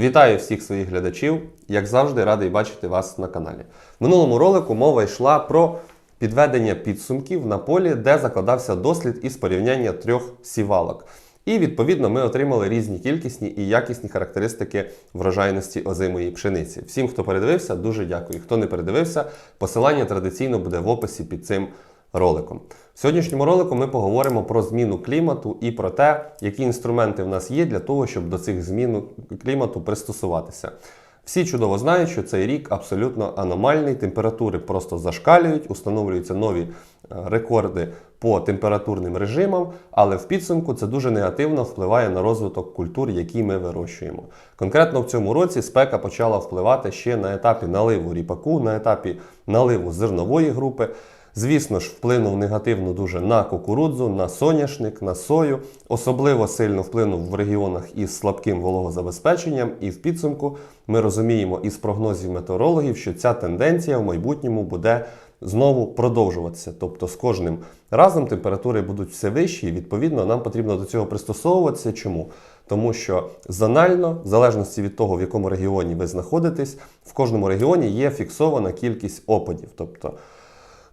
Вітаю всіх своїх глядачів. Як завжди, радий бачити вас на каналі. В минулому ролику мова йшла про підведення підсумків на полі, де закладався дослід із порівняння трьох сівалок. І відповідно ми отримали різні кількісні і якісні характеристики врожайності озимої пшениці. Всім, хто передивився, дуже дякую. Хто не передивився, посилання традиційно буде в описі під цим роликом. В сьогоднішньому ролику ми поговоримо про зміну клімату і про те, які інструменти в нас є для того, щоб до цих змін клімату пристосуватися. Всі чудово знають, що цей рік абсолютно аномальний, температури просто зашкалюють, установлюються нові е, рекорди по температурним режимам, але в підсумку це дуже негативно впливає на розвиток культур, які ми вирощуємо. Конкретно в цьому році спека почала впливати ще на етапі наливу ріпаку, на етапі наливу зернової групи. Звісно ж, вплинув негативно дуже на кукурудзу, на соняшник, на сою. Особливо сильно вплинув в регіонах із слабким вологозабезпеченням, і в підсумку ми розуміємо із прогнозів метеорологів, що ця тенденція в майбутньому буде знову продовжуватися. Тобто з кожним разом температури будуть все вищі, і відповідно нам потрібно до цього пристосовуватися. Чому? Тому що зонально, в залежності від того, в якому регіоні ви знаходитесь, в кожному регіоні є фіксована кількість опадів. Тобто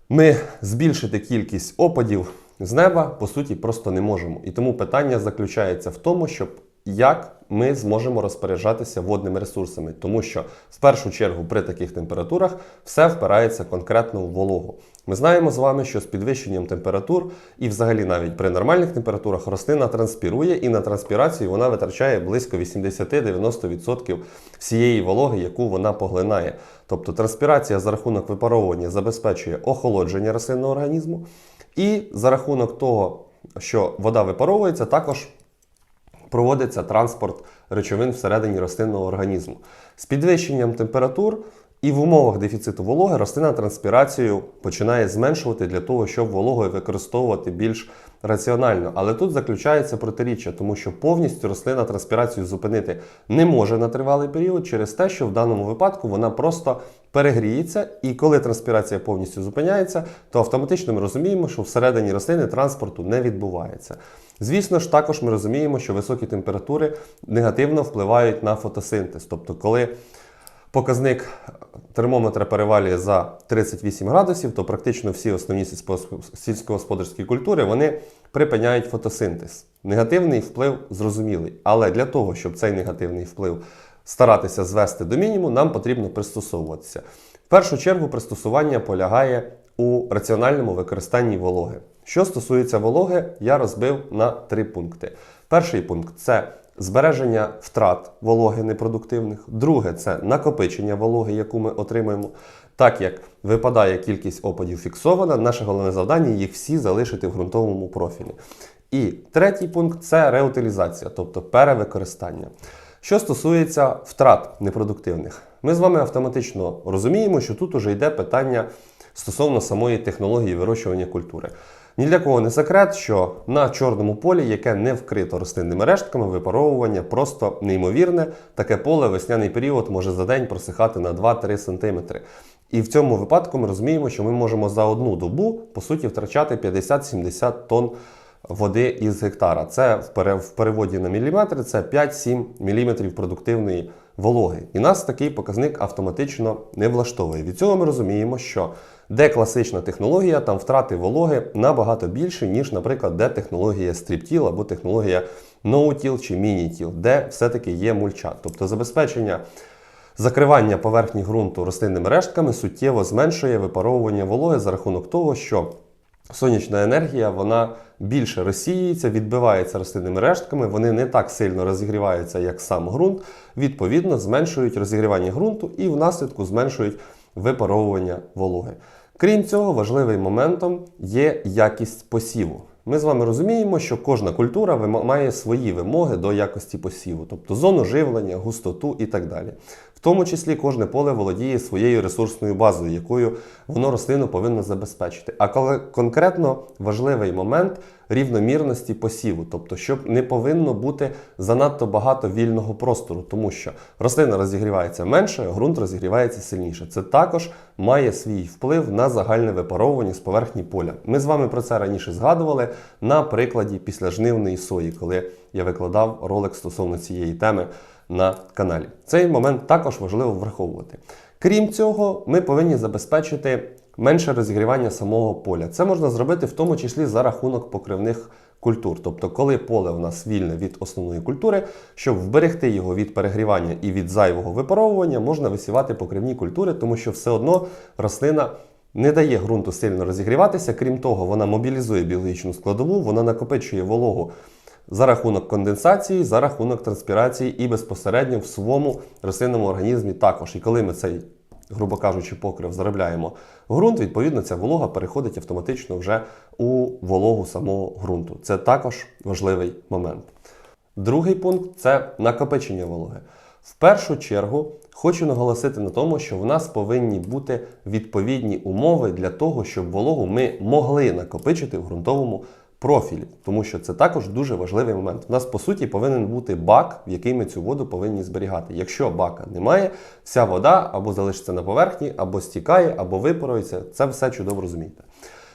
ми збільшити кількість опадів з неба по суті просто не можемо. І тому питання заключається в тому, щоб як ми зможемо розпоряджатися водними ресурсами, тому що в першу чергу при таких температурах все впирається конкретно в вологу. Ми знаємо з вами, що з підвищенням температур і, взагалі, навіть при нормальних температурах рослина транспірує, і на транспірацію вона витрачає близько 80-90% всієї вологи, яку вона поглинає. Тобто транспірація за рахунок випаровування забезпечує охолодження рослинного організму, і за рахунок того, що вода випаровується, також проводиться транспорт речовин всередині рослинного організму. З підвищенням температур і в умовах дефіциту вологи рослина транспірацію починає зменшувати для того, щоб вологу використовувати більш раціонально. Але тут заключається протиріччя, тому що повністю рослина транспірацію зупинити не може на тривалий період через те, що в даному випадку вона просто перегріється, і коли транспірація повністю зупиняється, то автоматично ми розуміємо, що всередині рослини транспорту не відбувається. Звісно ж, також ми розуміємо, що високі температури негативно впливають на фотосинтез. Тобто, коли показник термометра перевалює за 38 градусів, то практично всі основні сільськогосподарські культури вони припиняють фотосинтез. Негативний вплив зрозумілий. Але для того, щоб цей негативний вплив старатися звести до мінімуму, нам потрібно пристосовуватися. В першу чергу пристосування полягає у раціональному використанні вологи. Що стосується вологи, я розбив на три пункти. Перший пункт це збереження втрат вологи непродуктивних. Друге це накопичення вологи, яку ми отримуємо. Так як випадає кількість опадів фіксована, наше головне завдання їх всі залишити в ґрунтовому профілі. І третій пункт це реутилізація, тобто перевикористання. Що стосується втрат непродуктивних, ми з вами автоматично розуміємо, що тут уже йде питання стосовно самої технології вирощування культури. Ні для кого не секрет, що на чорному полі, яке не вкрито рослинними рештками, випаровування просто неймовірне. Таке поле весняний період може за день просихати на 2-3 см. І в цьому випадку ми розуміємо, що ми можемо за одну добу по суті втрачати 50-70 тонн води із гектара. Це в переводі на міліметри це 5-7 мм продуктивної вологи. І нас такий показник автоматично не влаштовує. Від цього ми розуміємо, що де класична технологія, там втрати вологи набагато більше, ніж, наприклад, де технологія стріптіл або технологія ноутіл чи мінітіл, де все-таки є мульча. Тобто забезпечення. Закривання поверхні ґрунту рослинними рештками суттєво зменшує випаровування вологи за рахунок того, що сонячна енергія вона більше розсіюється, відбивається рослинними рештками, вони не так сильно розігріваються, як сам ґрунт, відповідно, зменшують розігрівання ґрунту і внаслідку зменшують випаровування вологи. Крім цього, важливим моментом є якість посіву. Ми з вами розуміємо, що кожна культура має свої вимоги до якості посіву, тобто зону живлення, густоту і так далі. В тому числі кожне поле володіє своєю ресурсною базою, якою воно рослину повинно забезпечити. А коли конкретно важливий момент рівномірності посіву, тобто, щоб не повинно бути занадто багато вільного простору, тому що рослина розігрівається менше, ґрунт розігрівається сильніше. Це також має свій вплив на загальне випаровування з поверхні поля. Ми з вами про це раніше згадували на прикладі післяжнивної сої, коли я викладав ролик стосовно цієї теми на каналі. Цей момент також важливо враховувати. Крім цього, ми повинні забезпечити менше розігрівання самого поля. Це можна зробити в тому числі за рахунок покривних культур. Тобто, коли поле у нас вільне від основної культури, щоб вберегти його від перегрівання і від зайвого випаровування, можна висівати покривні культури, тому що все одно рослина. Не дає ґрунту сильно розігріватися, крім того, вона мобілізує біологічну складову, вона накопичує вологу за рахунок конденсації, за рахунок транспірації і безпосередньо в своєму рослинному організмі також. І коли ми цей, грубо кажучи, покрив заробляємо ґрунт, відповідно, ця волога переходить автоматично вже у вологу самого ґрунту. Це також важливий момент. Другий пункт це накопичення вологи. В першу чергу хочу наголосити на тому, що в нас повинні бути відповідні умови для того, щоб вологу ми могли накопичити в ґрунтовому профілі, тому що це також дуже важливий момент. У нас по суті повинен бути бак, в який ми цю воду повинні зберігати. Якщо бака немає, вся вода або залишиться на поверхні, або стікає, або випарується. Це все чудово розумієте.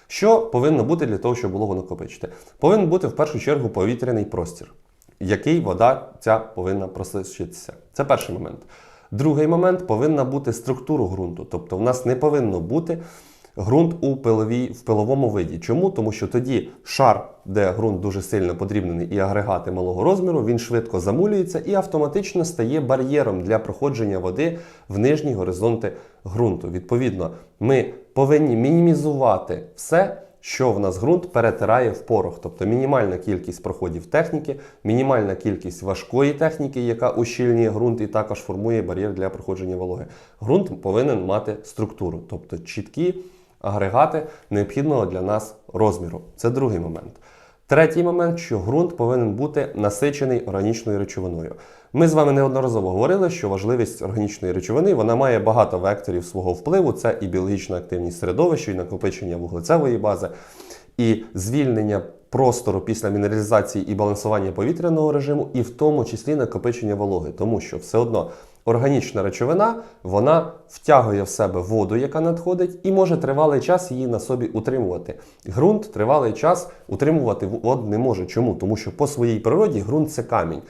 Що повинно бути для того, щоб вологу накопичити? Повинен бути в першу чергу повітряний простір, який вода ця повинна просочитися. Це перший момент. Другий момент повинна бути структура ґрунту. Тобто, в нас не повинно бути ґрунт у пиловій, в пиловому виді. Чому? Тому що тоді шар, де ґрунт дуже сильно подрібнений, і агрегати малого розміру, він швидко замулюється і автоматично стає бар'єром для проходження води в нижні горизонти ґрунту. Відповідно, ми повинні мінімізувати все. Що в нас ґрунт перетирає в порох, тобто мінімальна кількість проходів техніки, мінімальна кількість важкої техніки, яка ущільнює ґрунт і також формує бар'єр для проходження вологи. Ґрунт повинен мати структуру, тобто чіткі агрегати необхідного для нас розміру. Це другий момент. Третій момент, що ґрунт повинен бути насичений органічною речовиною. Ми з вами неодноразово говорили, що важливість органічної речовини вона має багато векторів свого впливу. Це і біологічна активність середовища, і накопичення вуглецевої бази, і звільнення простору після мінералізації і балансування повітряного режиму, і в тому числі накопичення вологи, тому що все одно органічна речовина вона втягує в себе воду, яка надходить, і може тривалий час її на собі утримувати. Ґрунт тривалий час утримувати воду не може. Чому? Тому що по своїй природі ґрунт це камінь.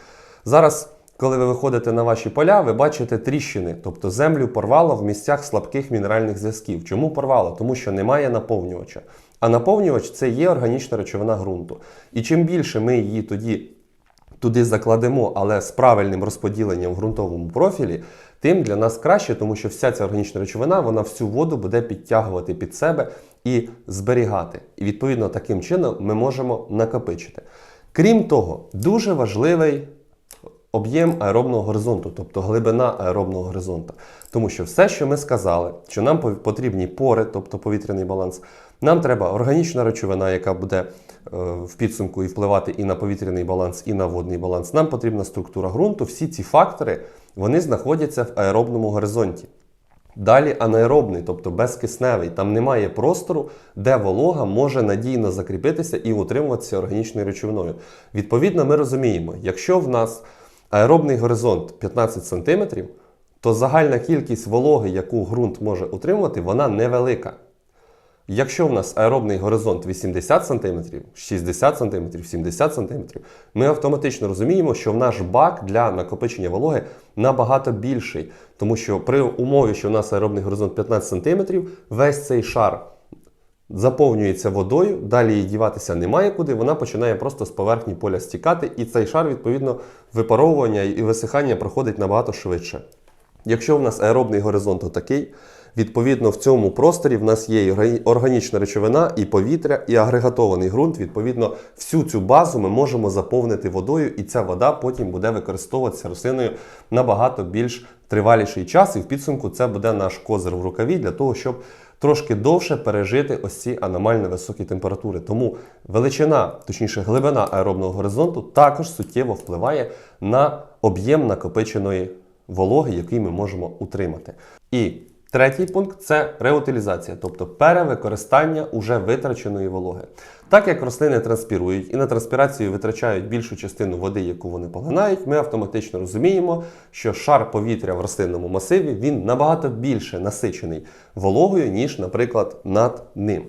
Зараз. Коли ви виходите на ваші поля, ви бачите тріщини, тобто землю порвало в місцях слабких мінеральних зв'язків. Чому порвало? Тому що немає наповнювача. А наповнювач це є органічна речовина ґрунту. І чим більше ми її тоді туди закладемо, але з правильним розподіленням в ґрунтовому профілі, тим для нас краще, тому що вся ця органічна речовина вона всю воду буде підтягувати під себе і зберігати. І відповідно таким чином ми можемо накопичити. Крім того, дуже важливий об'єм аеробного горизонту, тобто глибина аеробного горизонту. Тому що все, що ми сказали, що нам потрібні пори, тобто повітряний баланс, нам треба органічна речовина, яка буде в підсумку і впливати і на повітряний баланс, і на водний баланс. Нам потрібна структура ґрунту. Всі ці фактори вони знаходяться в аеробному горизонті. Далі анаеробний, тобто безкисневий, там немає простору, де волога може надійно закріпитися і утримуватися органічною речовиною. Відповідно, ми розуміємо, якщо в нас аеробний горизонт 15 см, то загальна кількість вологи, яку ґрунт може утримувати, вона невелика. Якщо в нас аеробний горизонт 80 см, 60 см, 70 см, ми автоматично розуміємо, що в наш бак для накопичення вологи набагато більший. Тому що при умові, що в нас аеробний горизонт 15 см, весь цей шар заповнюється водою, далі її діватися немає куди, вона починає просто з поверхні поля стікати, і цей шар, відповідно, випаровування і висихання проходить набагато швидше. Якщо в нас аеробний горизонт такий, відповідно в цьому просторі в нас є і органічна речовина, і повітря, і агрегатований ґрунт. Відповідно, всю цю базу ми можемо заповнити водою, і ця вода потім буде використовуватися рослиною набагато більш триваліший час. І в підсумку це буде наш козир в рукаві для того, щоб трошки довше пережити ось ці аномально високі температури. Тому величина, точніше, глибина аеробного горизонту також суттєво впливає на об'єм накопиченої вологи, який ми можемо утримати. І третій пункт це реутилізація, тобто перевикористання уже витраченої вологи. Так як рослини транспірують і на транспірацію витрачають більшу частину води, яку вони поглинають, ми автоматично розуміємо, що шар повітря в рослинному масиві він набагато більше насичений вологою, ніж, наприклад, над ним.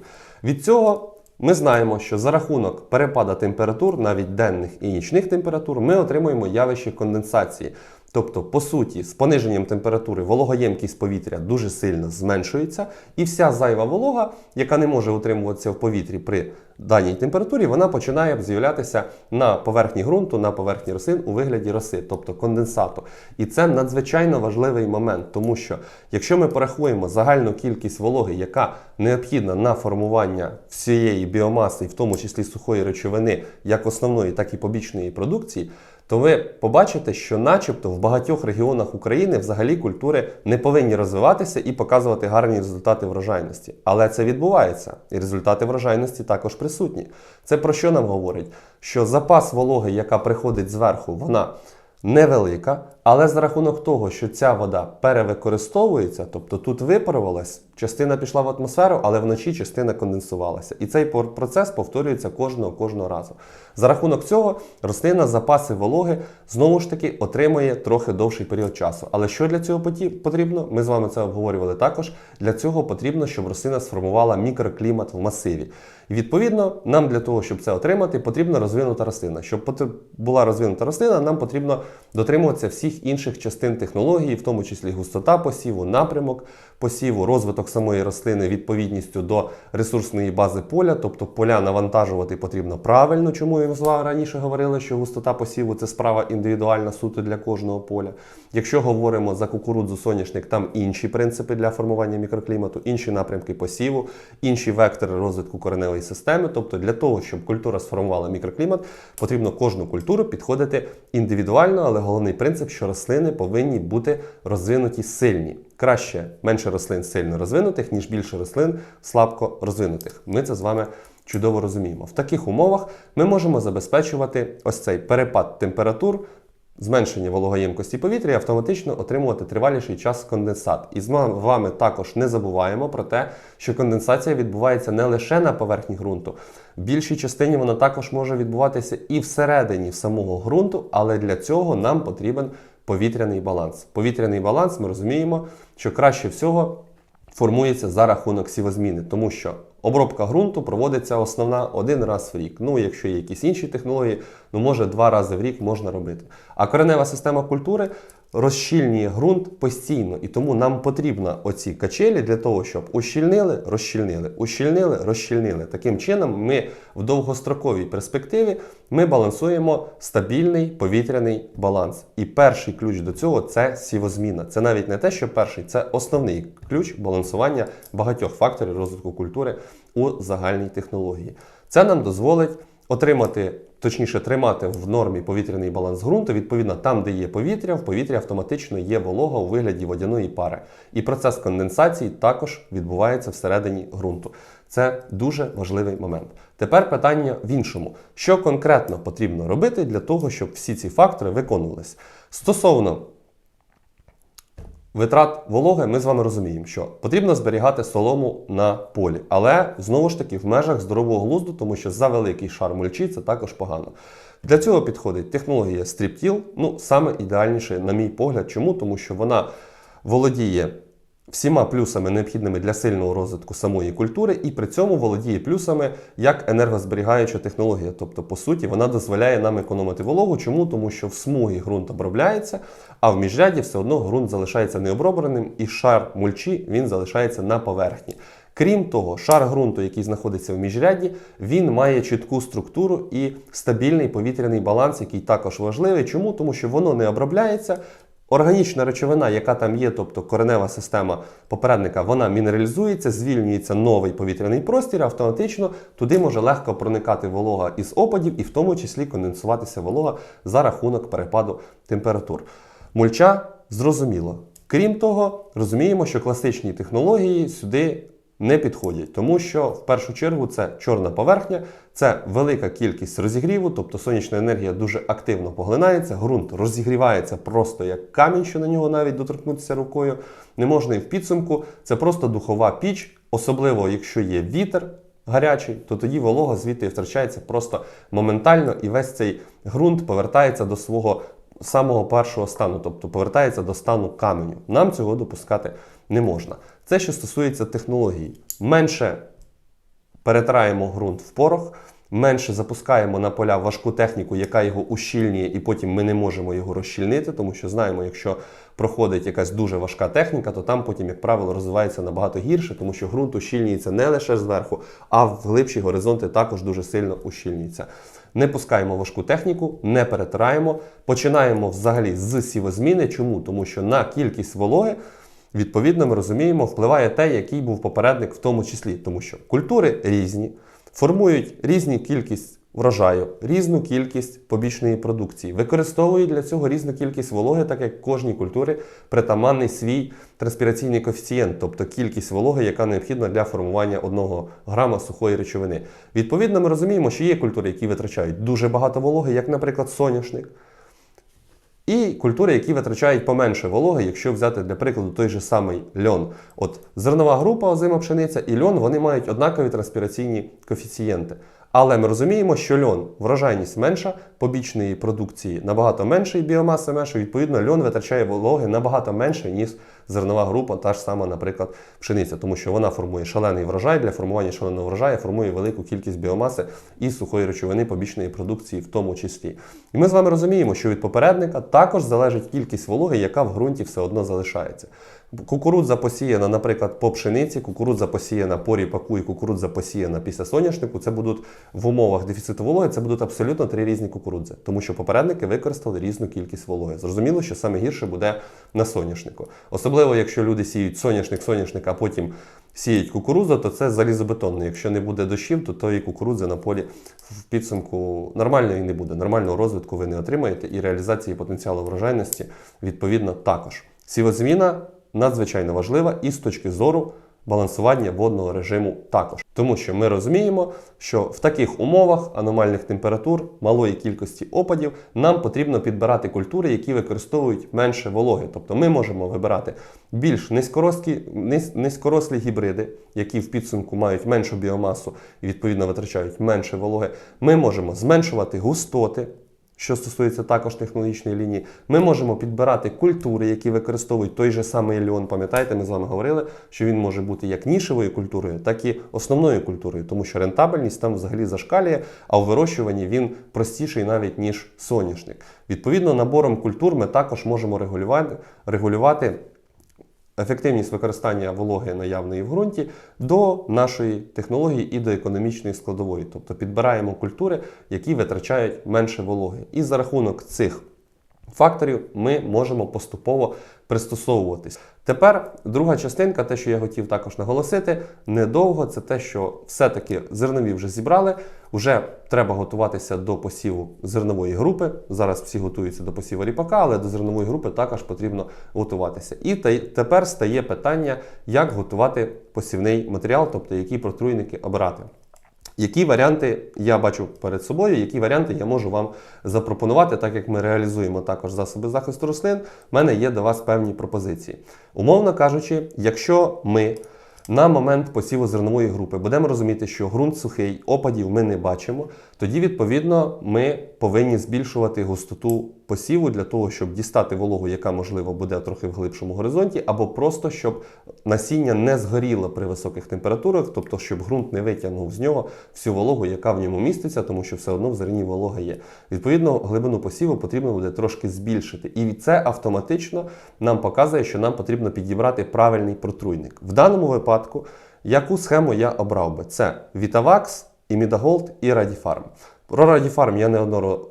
Від цього ми знаємо, що за рахунок перепада температур, навіть денних і нічних температур, ми отримуємо явище конденсації. Тобто, по суті, з пониженням температури вологоємкість повітря дуже сильно зменшується, і вся зайва волога, яка не може утримуватися в повітрі при даній температурі, вона починає з'являтися на поверхні ґрунту, на поверхні рослин у вигляді роси, тобто конденсату. І це надзвичайно важливий момент, тому що якщо ми порахуємо загальну кількість вологи, яка необхідна на формування всієї біомаси, в тому числі сухої речовини, як основної, так і побічної продукції, то ви побачите, що, начебто, в багатьох регіонах України взагалі культури не повинні розвиватися і показувати гарні результати врожайності. Але це відбувається, і результати врожайності також присутні. Це про що нам говорить? Що запас вологи, яка приходить зверху, вона невелика, але за рахунок того, що ця вода перевикористовується, тобто тут випарувалась, частина пішла в атмосферу, але вночі частина конденсувалася. І цей процес повторюється кожного кожного разу. За рахунок цього рослина запаси вологи знову ж таки отримує трохи довший період часу. Але що для цього потрібно? Ми з вами це обговорювали також. Для цього потрібно, щоб рослина сформувала мікроклімат в масиві. І відповідно, нам для того, щоб це отримати, потрібна розвинута рослина. Щоб була розвинута рослина, нам потрібно дотримуватися всіх інших частин технології, в тому числі густота посіву, напрямок посіву, розвиток самої рослини відповідністю до ресурсної бази поля, тобто поля навантажувати потрібно правильно, чому я раніше говорила, що густота посіву це справа індивідуальна суто для кожного поля. Якщо говоримо за кукурудзу соняшник, там інші принципи для формування мікроклімату, інші напрямки посіву, інші вектори розвитку кореневої системи. Тобто для того, щоб культура сформувала мікроклімат, потрібно кожну культуру підходити індивідуально, але головний принцип, що рослини повинні бути розвинуті сильні. Краще менше рослин сильно розвинутих, ніж більше рослин слабко розвинутих. Ми це з вами чудово розуміємо. В таких умовах ми можемо забезпечувати ось цей перепад температур, зменшення вологоємкості повітря і автоматично отримувати триваліший час конденсат. І з вами також не забуваємо про те, що конденсація відбувається не лише на поверхні ґрунту. В більшій частині вона також може відбуватися і всередині самого ґрунту, але для цього нам потрібен повітряний баланс. Повітряний баланс ми розуміємо, що краще всього формується за рахунок сівозміни, тому що обробка ґрунту проводиться основна один раз в рік. Ну, якщо є якісь інші технології, ну може два рази в рік можна робити. А коренева система культури розщільнює ґрунт постійно, і тому нам потрібно оці качелі для того, щоб ущільнили, розщільнили, ущільнили, розщільнили. Таким чином, ми в довгостроковій перспективі ми балансуємо стабільний повітряний баланс. І перший ключ до цього це сівозміна. Це навіть не те, що перший, це основний ключ балансування багатьох факторів розвитку культури у загальній технології. Це нам дозволить отримати, точніше, тримати в нормі повітряний баланс ґрунту. Відповідно, там, де є повітря, в повітрі автоматично є волога у вигляді водяної пари. І процес конденсації також відбувається всередині ґрунту. Це дуже важливий момент. Тепер питання в іншому: що конкретно потрібно робити для того, щоб всі ці фактори виконувалися? Стосовно витрат вологи, ми з вами розуміємо, що потрібно зберігати солому на полі, але знову ж таки в межах здорового глузду, тому що за великий шар мульчі це також погано. Для цього підходить технологія стріптіл, ну саме ідеальніше, на мій погляд. Чому? Тому що вона володіє всіма плюсами необхідними для сильного розвитку самої культури, і при цьому володіє плюсами як енергозберігаюча технологія. Тобто, по суті, вона дозволяє нам економити вологу. Чому? Тому що в смугі ґрунт обробляється, а в міжряді все одно ґрунт залишається необробленим, і шар мульчі він залишається на поверхні. Крім того, шар ґрунту, який знаходиться в міжрядді, він має чітку структуру і стабільний повітряний баланс, який також важливий. Чому? Тому що воно не обробляється. Органічна речовина, яка там є, тобто коренева система попередника, вона мінералізується, звільнюється новий повітряний простір, автоматично туди може легко проникати волога із опадів, і в тому числі конденсуватися волога за рахунок перепаду температур. Мульча зрозуміло. Крім того, розуміємо, що класичні технології сюди не підходять, тому що в першу чергу це чорна поверхня, це велика кількість розігріву, тобто сонячна енергія дуже активно поглинається, ґрунт розігрівається просто як камінь, що на нього навіть доторкнутися рукою не можна і в підсумку. Це просто духова піч, особливо якщо є вітер. Гарячий, то тоді волога звідти втрачається просто моментально, і весь цей ґрунт повертається до свого самого першого стану, тобто повертається до стану каменю. Нам цього допускати не можна. Це що стосується технології. Менше перетираємо ґрунт в порох, менше запускаємо на поля важку техніку, яка його ущільнює, і потім ми не можемо його розщільнити, тому що знаємо, якщо проходить якась дуже важка техніка, то там потім, як правило, розвивається набагато гірше, тому що ґрунт ущільнюється не лише зверху, а в глибші горизонти також дуже сильно ущільнюється. Не пускаємо важку техніку, не перетираємо. Починаємо взагалі з сівозміни. Чому? Тому що на кількість вологи, відповідно, ми розуміємо, впливає те, який був попередник в тому числі, тому що культури різні, формують різну кількість врожаю, різну кількість побічної продукції, використовують для цього різну кількість вологи, так як кожній культурі притаманний свій транспіраційний коефіцієнт, тобто кількість вологи, яка необхідна для формування одного грама сухої речовини. Відповідно, ми розуміємо, що є культури, які витрачають дуже багато вологи, як, наприклад, соняшник. І культури, які витрачають поменше вологи, якщо взяти для прикладу той же самий льон. От зернова група озима пшениця і льон вони мають однакові транспіраційні коефіцієнти. Але ми розуміємо, що льон врожайність менша, побічної продукції набагато менше і біомаси менше. Відповідно, льон витрачає вологи набагато менше, ніж зернова група, та ж сама, наприклад, пшениця, тому що вона формує шалений врожай. Для формування шаленого врожаю формує велику кількість біомаси і сухої речовини побічної продукції, в тому числі. І ми з вами розуміємо, що від попередника також залежить кількість вологи, яка в ґрунті все одно залишається. Кукурудза посіяна, наприклад, по пшениці, кукурудза посіяна по ріпаку і кукурудза посіяна після соняшнику. Це будуть в умовах дефіциту вологи, це будуть абсолютно три різні кукурудзи, тому що попередники використали різну кількість вологи. Зрозуміло, що саме гірше буде на соняшнику. Особливо, якщо люди сіють соняшник, соняшник, а потім сіють кукурудзу, то це залізобетонно. Якщо не буде дощів, то тої кукурудзи на полі в підсумку нормальної не буде. Нормального розвитку ви не отримаєте, і реалізації потенціалу врожайності відповідно також. Сівозміна надзвичайно важлива і з точки зору балансування водного режиму також. Тому що ми розуміємо, що в таких умовах аномальних температур, малої кількості опадів, нам потрібно підбирати культури, які використовують менше вологи. Тобто ми можемо вибирати більш низькорослі, низькорослі гібриди, які в підсумку мають меншу біомасу і відповідно витрачають менше вологи. Ми можемо зменшувати густоти. Що стосується також технологічної лінії, ми можемо підбирати культури, які використовують той же самий льон. Пам'ятаєте, ми з вами говорили, що він може бути як нішевою культурою, так і основною культурою, тому що рентабельність там взагалі зашкалює, а у вирощуванні він простіший навіть ніж соняшник. Відповідно, набором культур ми також можемо регулювати, регулювати ефективність використання вологи наявної в ґрунті до нашої технології і до економічної складової. Тобто підбираємо культури, які витрачають менше вологи. І за рахунок цих факторів ми можемо поступово пристосовуватись. Тепер друга частинка, те, що я хотів також наголосити, недовго це те, що все-таки зернові вже зібрали, вже треба готуватися до посіву зернової групи. Зараз всі готуються до посіву ріпака, але до зернової групи також потрібно готуватися. І те- тепер стає питання, як готувати посівний матеріал, тобто які протруйники обирати. Які варіанти я бачу перед собою, які варіанти я можу вам запропонувати, так як ми реалізуємо також засоби захисту рослин, в мене є до вас певні пропозиції. Умовно кажучи, якщо ми на момент посіву зернової групи будемо розуміти, що ґрунт сухий, опадів ми не бачимо, тоді відповідно ми повинні збільшувати густоту посіву для того, щоб дістати вологу, яка можливо буде трохи в глибшому горизонті, або просто щоб насіння не згоріло при високих температурах, тобто щоб ґрунт не витягнув з нього всю вологу, яка в ньому міститься, тому що все одно в зерні волога є. Відповідно, глибину посіву потрібно буде трошки збільшити, і це автоматично нам показує, що нам потрібно підібрати правильний протруйник. В даному випадку, яку схему я обрав би? Це Vitavax, Імідаголд і Радіфарм. Про Радіфарм я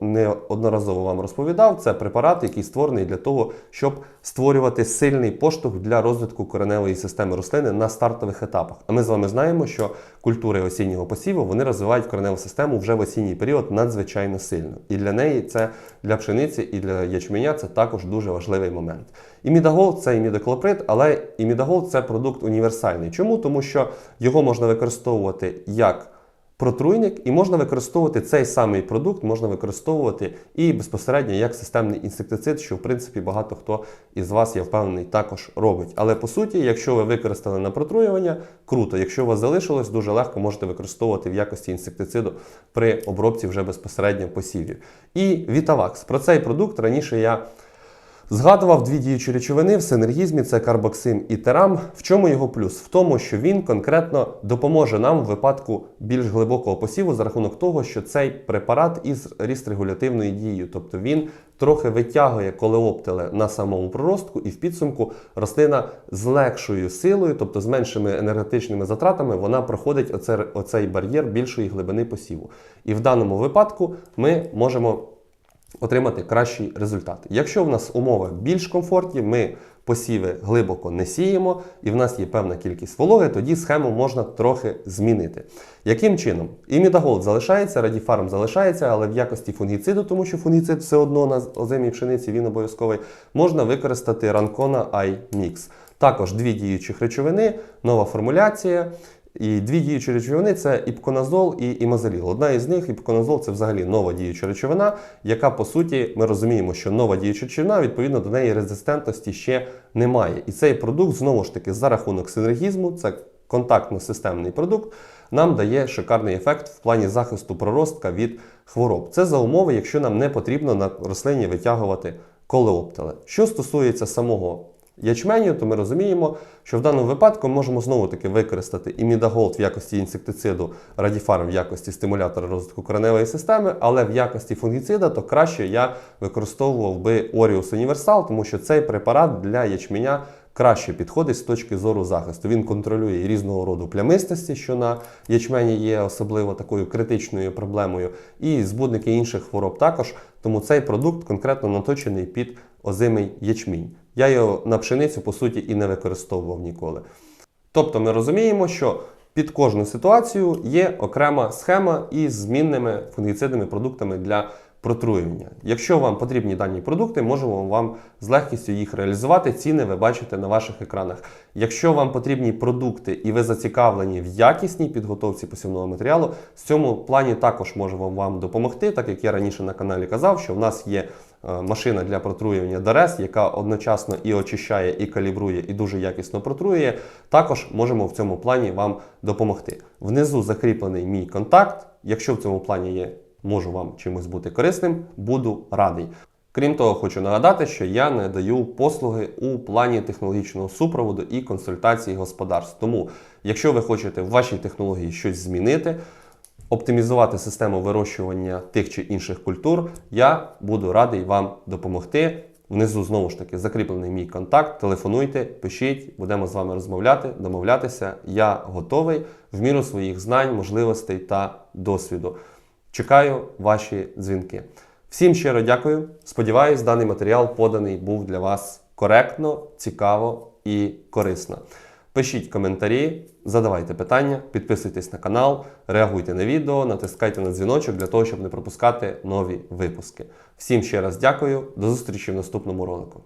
неодноразово вам розповідав. Це препарат, який створений для того, щоб створювати сильний поштовх для розвитку кореневої системи рослини на стартових етапах. А ми з вами знаємо, що культури осіннього посіву вони розвивають кореневу систему вже в осінній період надзвичайно сильно. І для неї це для пшениці і для ячменя це також дуже важливий момент. Імідагол це імідоклоприд, але імідагол це продукт універсальний. Чому? Тому що його можна використовувати як протруйник, і можна використовувати цей самий продукт, можна використовувати і безпосередньо як системний інсектицид, що в принципі багато хто із вас, я впевнений, також робить. Але по суті, якщо ви використали на протруювання, круто. Якщо у вас залишилось, дуже легко можете використовувати в якості інсектициду при обробці вже безпосередньо посівів. І Vitavax. Про цей продукт раніше я Згадував дві діючі речовини в синергізмі це карбоксим і терам. В чому його плюс? В тому, що він конкретно допоможе нам в випадку більш глибокого посіву за рахунок того, що цей препарат із рістрегулятивною дією, тобто він трохи витягує колеоптили на самому проростку, і в підсумку рослина з легшою силою, тобто з меншими енергетичними затратами, вона проходить оце, оцей бар'єр більшої глибини посіву. І в даному випадку ми можемо отримати кращий результат. Якщо в нас умови більш комфортні, ми посіви глибоко не сіємо, і в нас є певна кількість вологи, тоді схему можна трохи змінити. Яким чином? Імідаголд залишається, радіфарм залишається, але в якості фунгіциду, тому що фунгіцид все одно на озимій пшениці він обов'язковий, можна використати Rancona I Mix. Також дві діючих речовини, нова формуляція. І дві діючі речовини це іпконазол і імазоліл. Одна із них, іпконазол, це взагалі нова діюча речовина, яка по суті ми розуміємо, що нова діюча речовина, відповідно до неї резистентності ще немає. І цей продукт знову ж таки за рахунок синергізму, це контактно-системний продукт, нам дає шикарний ефект в плані захисту проростка від хвороб. Це за умови, якщо нам не потрібно на рослині витягувати колеоптили. Що стосується самого ячменю, то ми розуміємо, що в даному випадку можемо знову таки використати імідаголд в якості інсектициду, радіфарм в якості стимулятора розвитку кореневої системи, але в якості фунгіцида то краще я використовував би Оріус Універсал, тому що цей препарат для ячменя краще підходить з точки зору захисту. Він контролює різного роду плямистості, що на ячмені є особливо такою критичною проблемою, і збудники інших хвороб також. Тому цей продукт конкретно наточений під озимий ячмінь. Я його на пшеницю по суті і не використовував ніколи. Тобто ми розуміємо, що під кожну ситуацію є окрема схема із змінними фунгіцидними продуктами для протруювання. Якщо вам потрібні дані продукти, можемо вам з легкістю їх реалізувати. Ціни ви бачите на ваших екранах. Якщо вам потрібні продукти і ви зацікавлені в якісній підготовці посівного матеріалу, в цьому плані також можемо вам допомогти, так як я раніше на каналі казав, що в нас є машина для протруювання Дарес, яка одночасно і очищає, і калібрує, і дуже якісно протруює. Також можемо в цьому плані вам допомогти. Внизу закріплений мій контакт. Якщо в цьому плані є, можу вам чимось бути корисним, буду радий. Крім того, хочу нагадати, що я не даю послуги у плані технологічного супроводу і консультації господарств. Тому, якщо ви хочете в вашій технології щось змінити, оптимізувати систему вирощування тих чи інших культур, я буду радий вам допомогти. Внизу знову ж таки закріплений мій контакт. Телефонуйте, пишіть, будемо з вами розмовляти, домовлятися. Я готовий в міру своїх знань, можливостей та досвіду. Чекаю ваші дзвінки. Всім щиро дякую. Сподіваюсь, даний матеріал поданий був для вас коректно, цікаво і корисно. Пишіть коментарі, задавайте питання, підписуйтесь на канал, реагуйте на відео, натискайте на дзвіночок для того, щоб не пропускати нові випуски. Всім ще раз дякую, до зустрічі в наступному ролику.